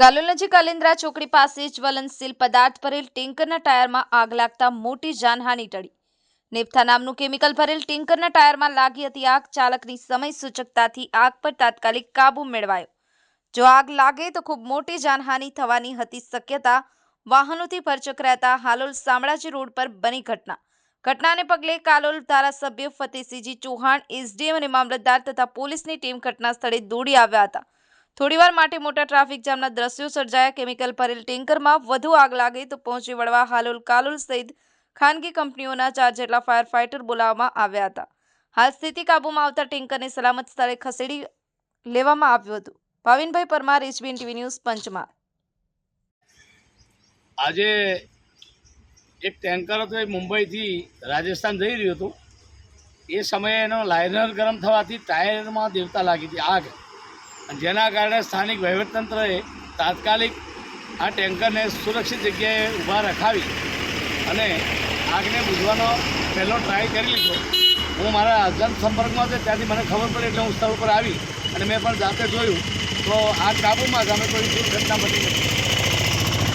કાલોલ નજીક કાલિન્દ્રા ચોકડી પાસે જ્વલનશીલ પદાર્થ ભરેલ ટેન્કરના ટાયરમાં આગ લાગતા મોટી જાનહાનિ ટળી. નેફથા નામનું કેમિકલ ભરેલ ટેન્કરના ટાયરમાં લાગી હતી આગ, ચાલકની સમય સૂચકતાથી આગ પર તાત્કાલિક કાબુ મેળવાયો. જો આગ લાગે તો ખૂબ મોટી જાનહાનિ થવાની હતી શક્યતા વાહનોથી પરચક રહેતા હાલોલ શામળાજી રોડ પર બની ઘટના. ઘટનાને પગલે કાલોલ ધારાસભ્ય ફતેહસિંહજી ચૌહાણ, એસડીએમ અને મામલતદાર તથા પોલીસની ટીમ ઘટના સ્થળે દોડી આવ્યા હતા. થોડીવાર માટે મોટા ટ્રાફિક જામના દ્રશ્યો સર્જાયા. કેમિકલ ભરેલ ટેન્કરમાં વધુ આગ લાગે તો પહોંચી વળવા હાલોલ કાલોલ સહિત ખાનગી કંપનીઓના ચાર જેટલા ફાયર ફાઇટર બોલાવવામાં આવ્યા હતા. હાલ સ્થિતિ કાબૂમાં આવતા ટેન્કરને સલામત સ્થળે ખસેડી લેવામાં આવ્યું હતું. Bhavinbhai Parmar HBN TV news, Panchmahal. આજે એક ટેન્કર હતું, એ મુંબઈથી રાજસ્થાન જઈ રહ્યું હતું. એ સમયે એનો લાઇનર ગરમ થવાથી ટાયરમાં દેવતા લાગી હતી આગ. જેના કારણે સ્થાનિક વહીવટતંત્રએ તાત્કાલિક આ ટેન્કરને સુરક્ષિત જગ્યાએ ઊભા રખાવી અને આગને બુઝવાનો પહેલો ટ્રાય કરી લીધો. હું મારા જન સંપર્કમાં હતો ત્યાંથી મને ખબર પડી એટલે હું સ્થળ પર આવી અને મેં પણ જાતે જોયું. તો આગ કાબૂમાં જ અમે કોઈ દુર્ઘટના બની નથી.